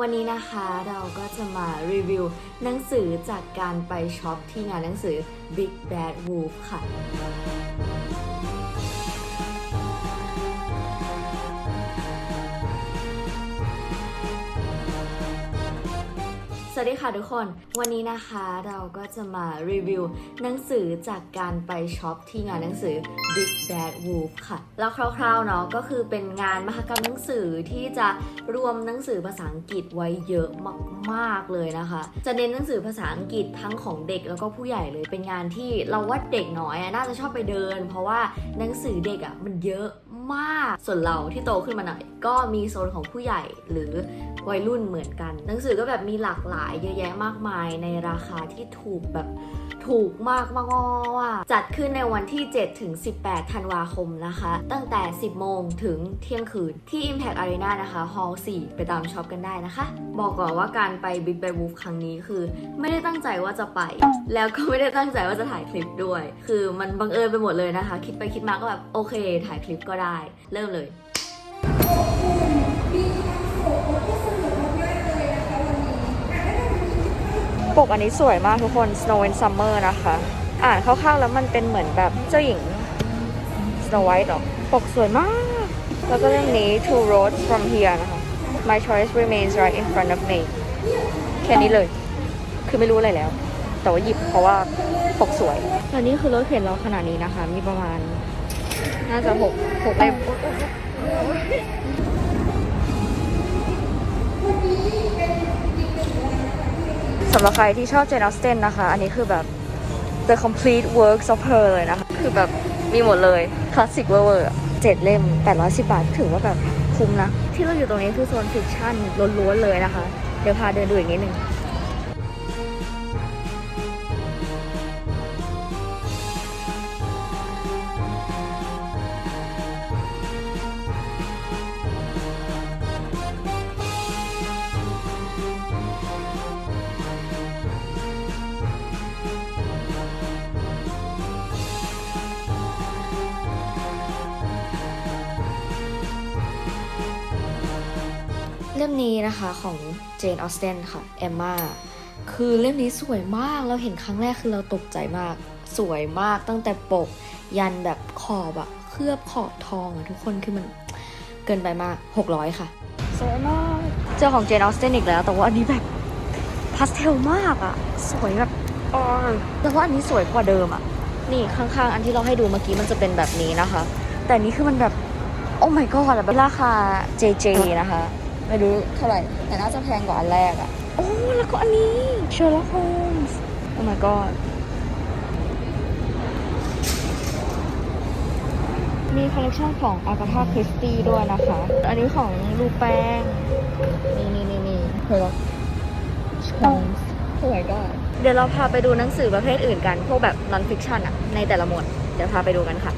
วันนี้นะคะเราก็จะมารีวิวหนังสือจากการไปช็อปที่งานหนังสือ Big Bad Wolf ค่ะ สวัสดีค่ะทุกคน วันนี้นะคะเราก็จะมารีวิวหนังสือจากการไปช็อปที่งานหนังสือ Big Bad Wolf ค่ะ แล้วคร่าวๆเนาะก็คือเป็นงานมหกรรมหนังสือที่จะรวมหนังสือภาษาอังกฤษไว้เยอะมากๆเลยนะคะ จะเน้นหนังสือภาษาอังกฤษทั้งของเด็กแล้วก็ผู้ใหญ่เลยเป็นงานที่เราว่าเด็กน้อยน่าจะชอบไปเดิน เพราะว่าหนังสือเด็กอะมันเยอะมากส่วนเราที่โตขึ้นมาหน่อยก็มีโซนของผู้ใหญ่หรือ วัยรุ่นเหมือนกัน หนังสือก็แบบมีหลากหลายเยอะแยะมากมายในราคาที่ถูกแบบถูกมากมากว่าจัดขึ้นในวันที่ 7 ถึง 18 ธันวาคมนะคะ ตั้งแต่ 10 โมงถึงเที่ยงคืนที่ Impact Arena นะคะ Hall 4 ไปตามช็อปกันได้นะคะ บอกก่อนว่าการไป Big Bad Wolf ครั้งนี้คือ ไม่ได้ตั้งใจว่าจะไป แล้วก็ไม่ได้ตั้งใจว่าจะถ่ายคลิปด้วย คือมันบังเอิญไปหมดเลยนะคะ คิดไปคิดมาก็แบบ โอเค ถ่ายคลิปก็ได้ เริ่มเลย ปกอันนี้สวยมากทุกคน Snow in Summer นะคะ อ่านคร่าวๆแล้วมันเป็นเหมือนแบบเจ้าหญิง Snow White หรอ ปกสวยมาก แล้วก็เรื่องนี้ Two Roads from Here นะคะ My choice remains right in front of me แค่นี้เลย คือไม่รู้อะไรแล้ว แต่ว่าหยิบเพราะว่าปกสวยตอนนี้คือรถเข็นเราขนาดนี้นะคะ มีประมาณ น่าจะหกหกเล่ม สำหรับใครที่ชอบเจนออสเตนนะคะ อันนี้คือแบบ the complete works of her เลยนะคะ คือแบบมีหมดเลย คลาสสิกเวอร์เจ็ดเล่ม 810 บาท ถือว่าแบบคุ้มนะ ที่เราอยู่ตรงนี้คือโซนฟิกชั่นล้วนๆเลยนะคะ เดี๋ยวพาเดินดูอีกนิดนึง ล่มนี้นะคะของเจนออสเทนค่ะแอมมาคือเล่มนี้สวยมากเราเห็นครั้งแรกคือเราตกใจมาก สวยมากตั้งแต่ปก ยันแบบขอบอะเคลือบขอบทองอะทุกคนคือมันเกินไปมาก 600 ค่ะสวยมากเจอของเจนออสเทนอีกแล้ว แต่ว่าอันนี้แบบพาสเทลมากอะสวยแบบอ๋อแต่ว่าอันนี้สวยกว่าเดิมอะนี่ข้างๆ อันที่เราให้ดูเมื่อกี้มันจะเป็นแบบนี้นะคะ แต่อันนี้คือมันแบบโอ้ my god แบบราคา JJ นะคะ ไม่รู้เท่าไหร่ แต่น่าจะแพงกว่าอันแรกอะโอ้ แล้วก็อันนี้ Sherlock Holmes โอ้ my god มีคอลเลคชันของ Agatha Christie ด้วยนะคะ อันนี้ของลูแป้ง นี่นี่นี่นี่ Sherlock Holmes โอ้ my god เดี๋ยวเราพาไปดูหนังสือประเภทอื่นกัน พวกแบบ non fiction อะในแต่ละหมวด เดี๋ยวพาไปดูกันค่ะ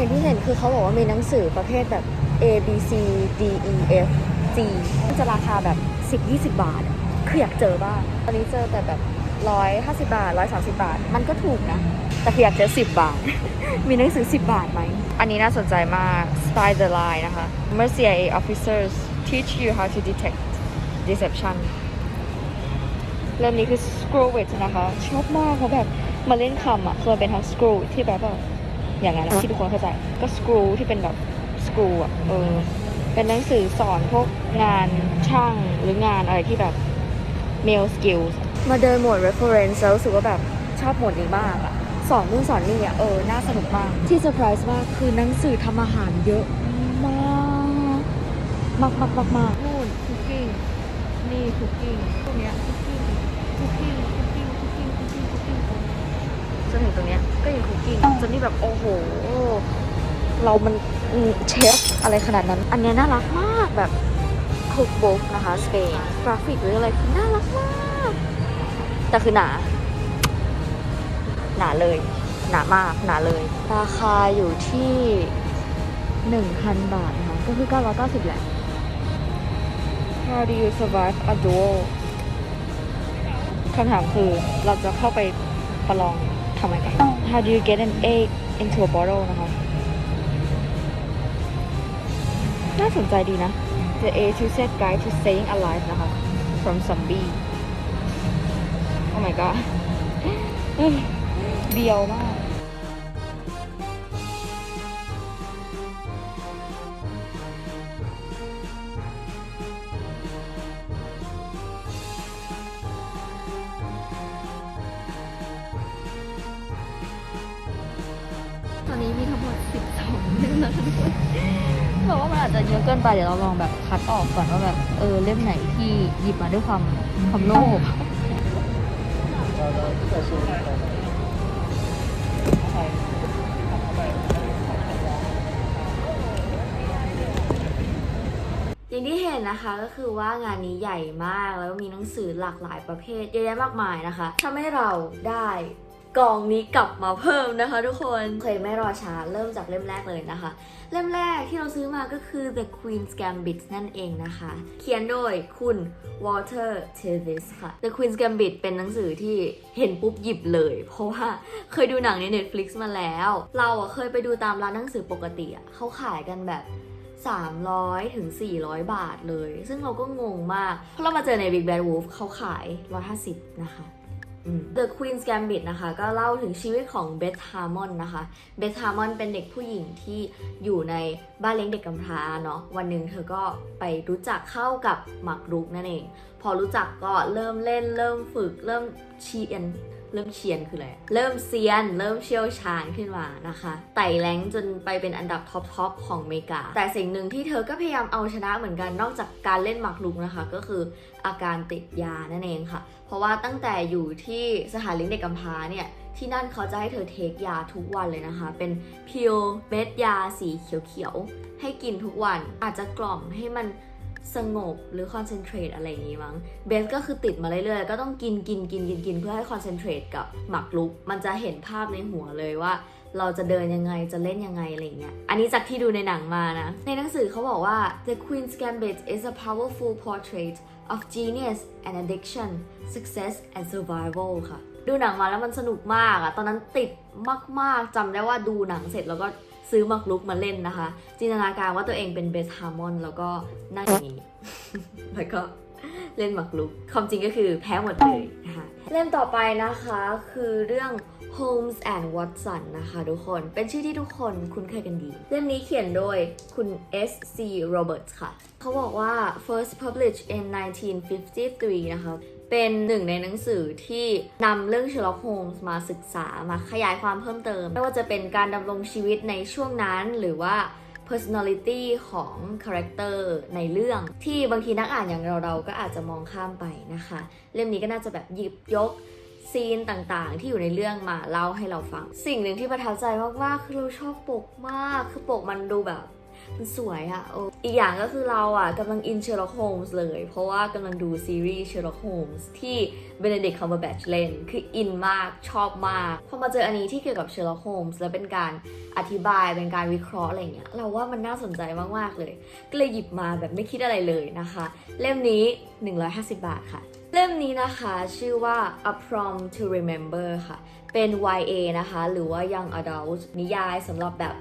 อย่างที่เห็นคือเขาบอกว่ามีหนังสือประเภทแบบ A B C D E F G มันจะราคาแบบ 10 20 บาทคืออยากเจอบ้างตอนนี้เจอแต่แบบ150บาท130บาท มันก็ถูกนะ แต่คืออยากเจอ10บาท มีหนังสือ10บาทไหม อันนี้น่าสนใจมาก Style the Line นะคะมื่อ CIA officers teach you how to detect deception เล่มนี้คือ Screwwit นะคะ ชอบมากเพราะแบบมาเล่นคำอะคือมันเป็นทั้ง screw ที่แบบว่า อย่างนั้นอะที่ทุกคนเข้าใจก็ screw ที่เป็นแบบ screw อะเออเป็นหนังสือสอนพวกงานช่างหรืองานอะไรที่แบบ male skills มาเดินหมวด reference แล้วรู้สึกว่าแบบชอบหมวดนี้มากอะสอนนู่นสอนนี่อะเออ น่าสนุกมาก ที่เซอร์ไพรส์มากคือหนังสือทำอาหารเยอะมากมากมากมากมากนู่น cooking นี่ cooking พวกเนี้ย cooking cooking cooking cooking cooking cooking จนถึงตรงเนี้ยก็ยัง cooking จนนี่แบบโอ้โห เรามันอืมเชฟอะไรขนาดนั้น อันเนี้ยน่ารักมากแบบ cookbook นะคะสเปนกราฟิกหรืออะไรคือน่ารักมาก แต่คือหนา หนาเลย หนามากหนาเลย ราคาอยู่ที่ 1,000 บาทนะคะก็คือ 990 แหละ How do you survive a duel คำถามคือเราจะเข้าไปประลอง ทำไมกัน How do you get an egg into a bottle นะคะ น่าสนใจดีนะ The A to Z Guide to Staying Alive นะคะ from Zombie Oh my god เบียวมาก 12เล่มแล้วทุกคนบอกว่ามันอาจจะเยอะเกินไปเดี๋ยวเราลองแบบคัดออกก่อนว่าแบบเออเล่มไหนที่หยิบมาด้วยความความโลภอย่างที่เห็นนะคะก็คือว่างานนี้ใหญ่มากแล้วก็มีหนังสือหลากหลายประเภทเยอะแยะมากมายนะคะทำให้เราได้ กองนี้กลับมาเพิ่มนะคะทุกคนเคยไม่รอช้าเริ่มจากเล่มแรกเลยนะคะ เล่มแรกที่เราซื้อมาก็คือ The Queen's Gambit นั่นเองนะคะ เขียนโดยคุณ Walter Tevis ค่ะ The Queen's Gambit เป็นหนังสือที่เห็นปุ๊บหยิบเลย เพราะว่าเคยดูหนังใน Netflix มาแล้ว เราอะเคยไปดูตามร้านหนังสือปกติอะเขาขายกันแบบ 300ถึง400 บาทเลย ซึ่งเราก็งงมากเพราะเรามาเจอใน Big Bad Wolf เขาขาย 150 นะคะ The Queen's Gambit นะคะ ก็เล่าถึงชีวิตของเบธฮาร์มอนนะคะ เบธฮาร์มอนเป็นเด็กผู้หญิงที่อยู่ในบ้านเลี้ยงเด็กกำพร้าเนาะ วันหนึ่งเธอก็ไปรู้จักเข้ากับหมากรุกนั่นเอง พอรู้จักก็เริ่มเล่นเริ่มฝึกเริ่มเชียน เริ่มเชียนคืออะไร เริ่มเซียน เริ่มเชี่ยวชาญขึ้นมานะคะ ไต่แรงจนไปเป็นอันดับท็อปทอปของเมกา แต่สิ่งหนึ่งที่เธอก็พยายามเอาชนะเหมือนกัน นอกจากการเล่นหมากรุกนะคะ ก็คืออาการติดยานั่นเองค่ะ เพราะว่าตั้งแต่อยู่ที่สถานเลี้ยงเด็กกำพร้าเนี่ยที่นั่นเขาจะให้เธอเทคยาทุกวันเลยนะคะ เป็นพิวเม็ดยาสีเขียวๆให้กินทุกวันอาจจะกล่อมให้มัน สงบหรือคอนเซนเทรตอะไรอย่างนี้มั้งเบสก็คือติดมาเรื่อยๆ ก็ต้องกินกินกินกินกินเพื่อให้คอนเซนเทรตกับหมักลุก มันจะเห็นภาพในหัวเลยว่า เราจะเดินยังไงจะเล่นยังไงอะไรอย่างเงี้ยอันนี้จากที่ดูในหนังมานะ ในหนังสือเขาบอกว่า The Queen's Gambit is a powerful portrait of genius and addiction success and survival ค่ะ ดูหนังมาแล้วมันสนุกมากอะตอนนั้นติดมากๆจำได้ว่าดูหนังเสร็จแล้วก็ ซื้อมักลุกมาเล่นนะคะ จินตนาการว่าตัวเองเป็นเบสฮาร์มอนแล้วก็นั่งอย่างนี้ แล้วก็เล่นหมักลุกความจริงก็คือแพ้หมดเลยนะคะเล่มต่อไปนะคะคือเรื่อง Holmes and Watson นะคะทุกคน เป็นชื่อที่ทุกคนคุ้นเคยกันดี เล่มนี้เขียนโดยคุณ S.C. Roberts ค่ะ เขาบอกว่า first published in 1953 นะคะ เป็นหนึ่งในหนังสือที่นำเรื่อง Sherlock Holmes มาศึกษามาขยายความเพิ่มเติม ไม่ว่าจะเป็นการดำรงชีวิตในช่วงนั้นหรือว่า personality ของ character ในเรื่อง ที่บางทีนักอ่านอย่างเราเราก็อาจจะมองข้ามไปนะคะ เล่มนี้ก็น่าจะแบบหยิบยกซีนต่างๆ ที่อยู่ในเรื่องมาเล่าให้เราฟัง สิ่งหนึ่งที่ประทับใจมากๆคือเราชอบปกมากคือปกมันดูแบบ มันสวยอะโออีกอย่างก็คือเราอะกำลังอินเชอร์ล็อกโฮมส์เลย เพราะว่ากำลังดูซีรีส์เชอร์ล็อกโฮมส์ที่เบนเดดิกต์คัมเบอร์แบชเล่น คืออินมากชอบมาก พอมาเจออันนี้ที่เกี่ยวกับเชอร์ล็อกโฮมส์แล้วเป็นการอธิบายเป็นการวิเคราะห์อะไรเงี้ย เราว่ามันน่าสนใจมาก ๆ เลย ก็เลยหยิบมาแบบไม่คิดอะไรเลยนะคะ เล่มนี้ 150 บาทค่ะเล่มนี้นะคะชื่อว่า A Prom to Remember ค่ะ เป็น YA นะคะ หรือว่า Young Adult นิยายสำหรับแบบ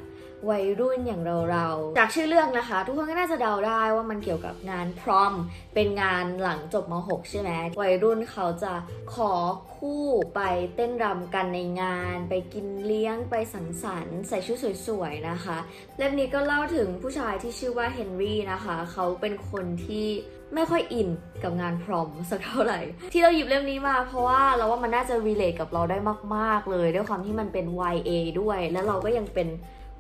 วัยรุ่นอย่างเราๆจากชื่อเรื่องนะคะ ทุกคนก็น่าจะเดาได้ว่ามันเกี่ยวกับงานพรอม เป็นงานหลังจบม .6 ใช่ไหมวัยรุ่นเขาจะขอคู่ไปเต้นรำกันในงาน ไปกินเลี้ยงไปสังสรรค์ใส่ชุดสวยๆนะคะเล่มนี้ก็เล่าถึงผู้ชายที่ชื่อว่าเฮนรี่นะคะ เขาเป็นคนที่ไม่ค่อยอินกับงานพรอมสักเท่าไหร่ ที่เราหยิบเล่มนี้มาเพราะว่าเราว่ามันน่าจะ relate กับเราได้มาก ๆ เลย ด้วยความที่มันเป็น YA ด้วย แล้วเราก็ยังเป็น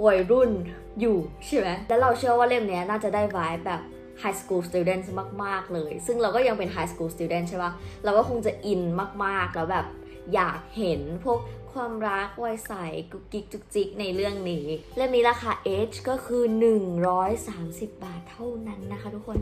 วัยรุ่นอยู่ใช่ไหมแล้วเราเชื่อว่าเล่มนี้น่าจะได้ไว้แบบ high school students มาก ๆ เลย ซึ่งเราก็ยังเป็น high school student ใช่ปะเราก็คงจะอินมาก ๆ แล้วแบบอยากเห็นพวก ความรักวัยใสกุ๊กกิ๊กจุกจิกในเรื่องนี้เล่มนี้ราคา H ก็คือ 130 บาทเท่านั้นนะคะทุกคน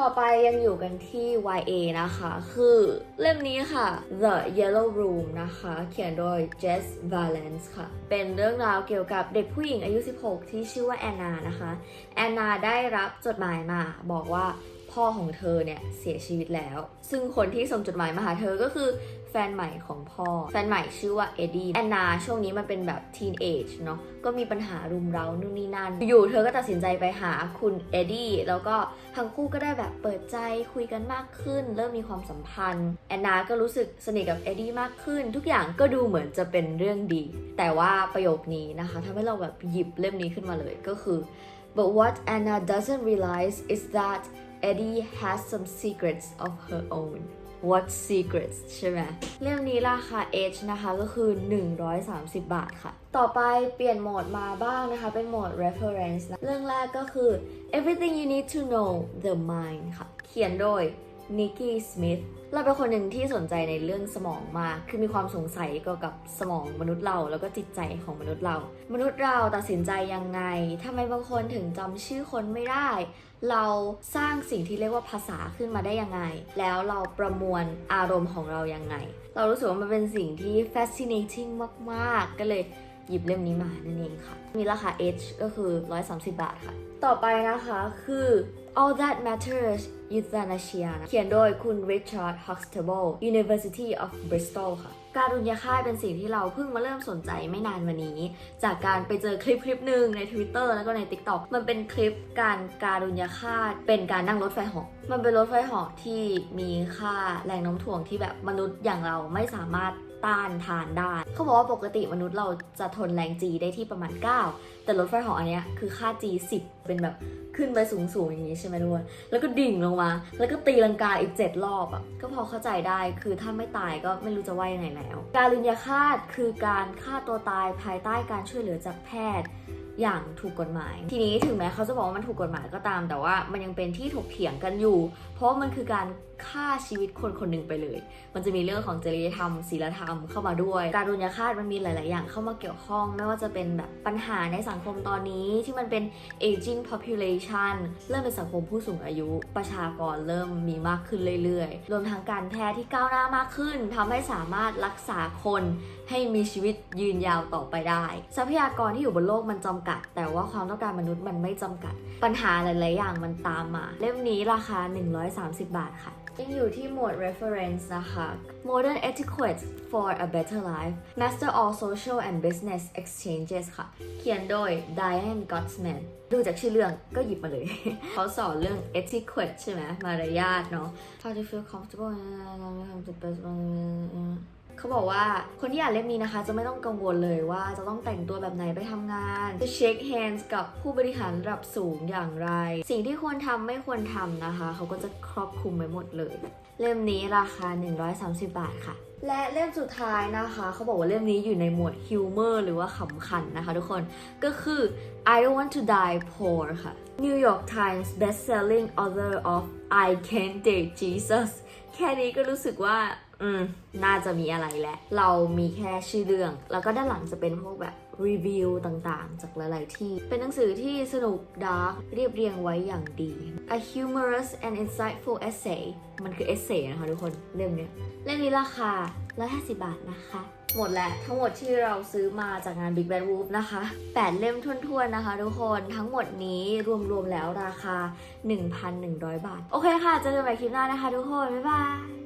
ต่อไปยังอยู่กันที่ YA นะคะ คือเล่มนี้ค่ะ The Yellow Room นะคะ เขียนโดย Jess Valence ค่ะ เป็นเรื่องราวเกี่ยวกับเด็กผู้หญิงอายุ 16 ที่ชื่อว่าแอนนานะคะ แอนนาได้รับจดหมายมาบอกว่า พ่อของเธอเนี่ยเสียชีวิตแล้ว ซึ่งคนที่ส่งจดหมายมาหาเธอก็คือแฟนใหม่ของพ่อ แฟนใหม่ชื่อว่าเอ็ดดี้แอนนาช่วงนี้มันเป็นแบบทีนเอจเนาะก็มีปัญหารุมเร้านู่นนี่นั่น อยู่เธอก็ตัดสินใจไปหาคุณเอ็ดดี้แล้วก็ทั้งคู่ก็ได้แบบเปิดใจคุยกันมากขึ้น เริ่มมีความสัมพันธ์แอนนาก็รู้สึกสนิทกับเอ็ดดี้มากขึ้น ทุกอย่างก็ดูเหมือนจะเป็นเรื่องดี แต่ว่าประโยคนี้นะคะทำให้เราแบบหยิบเล่มนี้ขึ้นมาเลยก็คือ but what Anna doesn't realize is that Eddie has some secrets of her own what secrets ใช่ไหมเล่มนี้ราคา H นะคะก็คือ 130 บาทค่ะ ต่อไปเปลี่ยนโหมดมาบ้างนะคะ เป็นโหมด reference นะเรื่องแรกก็คือ everything you need to know the mind ค่ะ เขียนโดย Nikki Smith เราเป็นคนหนึ่งที่สนใจในเรื่องสมองมาก คือมีความสงสัยเกี่ยวกับสมองมนุษย์เรา แล้วก็จิตใจของมนุษย์เรา มนุษย์เราตัดสินใจยังไงทำไมบางคนถึงจำชื่อคนไม่ได้ เราสร้างสิ่งที่เรียกว่าภาษาขึ้นมาได้ยังไง แล้วเราประมวลอารมณ์ของเรายังไง เรารู้สึกว่ามันเป็นสิ่งที่ fascinating มากๆ ก็เลยหยิบเล่มนี้มานั่นเองค่ะ มีราคา H ก็คือ 130 บาทค่ะ ต่อไปนะคะคือ All That Matters Euthanasia นะเขียนโดยคุณ Richard Huxtable University of Bristol ค่ะ การุญยฆาตเป็นสิ่งที่เราเพิ่งมาเริ่มสนใจไม่นานมานี้ จากการไปเจอคลิปคลิปหนึ่งใน Twitter แล้วก็ใน TikTok มันเป็นคลิปการการุญยฆาตเป็นการนั่งรถไฟหาะมันเป็นรถไฟหาะที่มีค่าแรงโน้มถ่วงที่แบบมนุษย์อย่างเราไม่สามารถ ต้านทานได้ เขาบอกว่าปกติมนุษย์เราจะทนแรง G ได้ที่ประมาณ 9 แต่รถไฟหออันเนี้ยคือค่า G 10 เป็นแบบขึ้นไปสูงๆอย่างนี้ใช่ไหมทุกคน แล้วก็ดิ่งลงมา แล้วก็ตีลังกาอีก 7 รอบอะ ก็พอเข้าใจได้ คือถ้าไม่ตายก็ไม่รู้จะว่ายังไงแล้ว การลินยาฆาตคือการฆ่าตัวตายภายใต้การช่วยเหลือจากแพทย์ อย่างถูกกฎหมาย ทีนี้ถึงแม้เขาจะบอกว่ามันถูกกฎหมายก็ตาม แต่ว่ามันยังเป็นที่ถกเถียงกันอยู่ เพราะมันคือการฆ่าชีวิตคนคนหนึ่งไปเลย มันจะมีเรื่องของจริยธรรมศีลธรรมเข้ามาด้วย การรุนยฆาตมันมีหลาย ๆ อย่างเข้ามาเกี่ยวข้อง ไม่ว่าจะเป็นแบบปัญหาในสังคมตอนนี้ที่มันเป็น aging population เริ่มเป็นสังคมผู้สูงอายุประชากรเริ่มมีมากขึ้นเรื่อย ๆ รวมทั้งการแพทย์ที่ก้าวหน้ามากขึ้นทำให้สามารถรักษาคนให้มีชีวิตยืนยาวต่อไปได้ ทรัพยากรที่อยู่บนโลกมันจำกัด แต่ว่าความต้องการมนุษย์มันไม่จำกัด ปัญหาหลายๆอย่างมันตามมา เล่มนี้ราคา 130 บาทค่ะยังอยู่ที่หมวด reference นะคะ Modern Etiquette for a Better Life Master all Social and Business Exchanges ค่ะ เขียนโดย Diane Gottsman ดูจากชื่อเรื่องก็หยิบมาเลย เขาสอนเรื่อง etiquette ใช่ไหมมารยาทเนาะ How to feel comfortable เขาบอกว่าคนที่อ่านเล่มนี้นะคะ จะไม่ต้องกังวลเลยว่าจะต้องแต่งตัวแบบไหนไปทำงาน จะเช็ค hands กับผู้บริหารระดับสูงอย่างไร สิ่งที่ควรทำไม่ควรทำนะคะ เขาก็จะครอบคลุมไว้หมดเลย เล่มนี้ราคา 130 บาทค่ะ และเล่มสุดท้ายนะคะ เขาบอกว่าเล่มนี้อยู่ในหมวดฮิวเมอร์หรือว่าขำขันนะคะทุกคนก็คือ I don't want to die poor ค่ะ New York Times best-selling author of I Can't Date Jesus แค่นี้ก็รู้สึกว่า อืม น่าจะมีอะไรแหละ เรามีแค่ชื่อเรื่อง แล้วก็ด้านหลังจะเป็นพวกแบบรีวิวต่างๆ จากหลาย ๆ ที่ เป็นหนังสือที่สนุกดาร์กเรียบเรียงไว้อย่างดี A humorous and insightful essay มันคือ essay นะคะทุกคนเล่มเนี้ยเล่มนี้ราคา150 บาทนะคะ หมดแล้วทั้งหมดที่เราซื้อมาจากงาน Big Bad Wolf นะคะ 8 เล่มทุ่นๆนะคะทุกคนทั้งหมดนี้รวมๆแล้วราคา 1,100 บาท โอเคค่ะเจอกันใหม่คลิปหน้านะคะทุกคน บ๊ายบาย